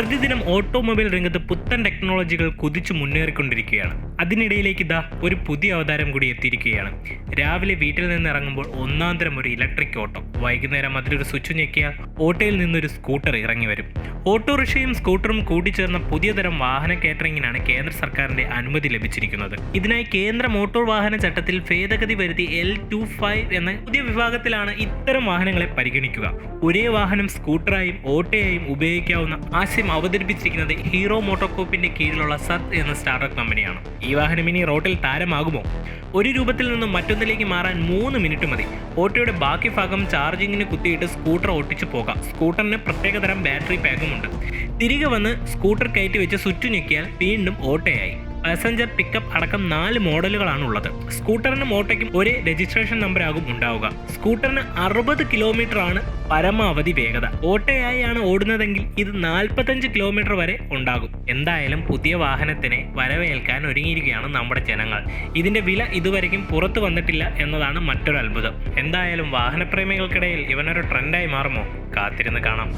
പ്രതിദിനം ഓട്ടോമൊബൈൽ രംഗത്ത് പുത്തൻ ടെക്നോളജികൾ കുതിച്ചു മുന്നേറിക്കൊണ്ടിരിക്കുകയാണ്. അതിനിടയിലേക്ക് ഇതാ ഒരു പുതിയ അവതാരം കൂടി എത്തിയിരിക്കുകയാണ്. രാവിലെ വീട്ടിൽ നിന്ന് ഇറങ്ങുമ്പോൾ ഒന്നാം തരം ഒരു ഇലക്ട്രിക് ഓട്ടോ. വൈകുന്നേരം അതിലൊരു സ്വിച്ച് ഞെക്കിയാൽ ഓട്ടോയിൽ നിന്നൊരു സ്കൂട്ടർ ഇറങ്ങി വരും. ഓട്ടോറിക്ഷയും സ്കൂട്ടറും കൂട്ടിച്ചേർന്ന പുതിയ തരം വാഹന കേറ്ററിംഗിനാണ് കേന്ദ്ര സർക്കാരിന്റെ അനുമതി ലഭിച്ചിരിക്കുന്നത്. ഇതിനായി കേന്ദ്ര മോട്ടോർ വാഹന ചട്ടത്തിൽ ഭേദഗതി വരുത്തി എൽ ടു ഫൈവ് എന്ന പുതിയ വിഭാഗത്തിലാണ് ഇത്തരം വാഹനങ്ങളെ പരിഗണിക്കുക. ഒരേ വാഹനം സ്കൂട്ടറായും ഓട്ടോയായും ഉപയോഗിക്കാവുന്ന ആശയം അവതരിപ്പിച്ചിരിക്കുന്നത് ഹീറോ മോട്ടോകോപ്പിന്റെ കീഴിലുള്ള സത് എന്ന സ്റ്റാർട്ടപ്പ് കമ്പനിയാണ്. ഈ വാഹനം ഇനി റോട്ടിൽ താരമാകുമോ? ഒരു രൂപത്തിൽ നിന്നും മറ്റൊന്നിലേക്ക് മാറാൻ മൂന്ന് മിനിറ്റ് മതി. ഓട്ടോയുടെ ബാക്കി ഭാഗം ചാർജിങ്ങിന് കുത്തിയിട്ട് സ്കൂട്ടർ ഓട്ടിച്ചു പോകാം. സ്കൂട്ടറിന് പ്രത്യേകതരം ബാറ്ററി പാക്കും ഉണ്ട്. തിരികെ വന്ന് സ്കൂട്ടർ കയറ്റി വെച്ച് സ്വിച്ച് ഞെക്കിയാൽ വീണ്ടും ഓട്ടോയായി. പാസഞ്ചർ പിക്കപ്പ് അടക്കം നാല് മോഡലുകളാണ് ഉള്ളത് സ്കൂട്ടറിനും ഓട്ടോയ്ക്കും ഒരേ രജിസ്ട്രേഷൻ നമ്പറാകും ഉണ്ടാവുക. സ്കൂട്ടറിന് അറുപത് കിലോമീറ്റർ ആണ് പരമാവധി വേഗത. ഓട്ടയായാണ് ഓടുന്നതെങ്കിൽ ഇത് നാൽപ്പത്തഞ്ച് കിലോമീറ്റർ വരെ ഉണ്ടാകും. എന്തായാലും പുതിയ വാഹനത്തിനെ വരവേൽക്കാൻ ഒരുങ്ങിയിരിക്കുകയാണ് നമ്മുടെ ജനങ്ങൾ. ഇതിന്റെ വില ഇതുവരെയും പുറത്തു വന്നിട്ടില്ല എന്നതാണ് മറ്റൊരു അത്ഭുതം. എന്തായാലും വാഹനപ്രേമികൾക്കിടയിൽ ഇവനൊരു ട്രെൻഡായി മാറുമോ? കാത്തിരുന്ന് കാണാം.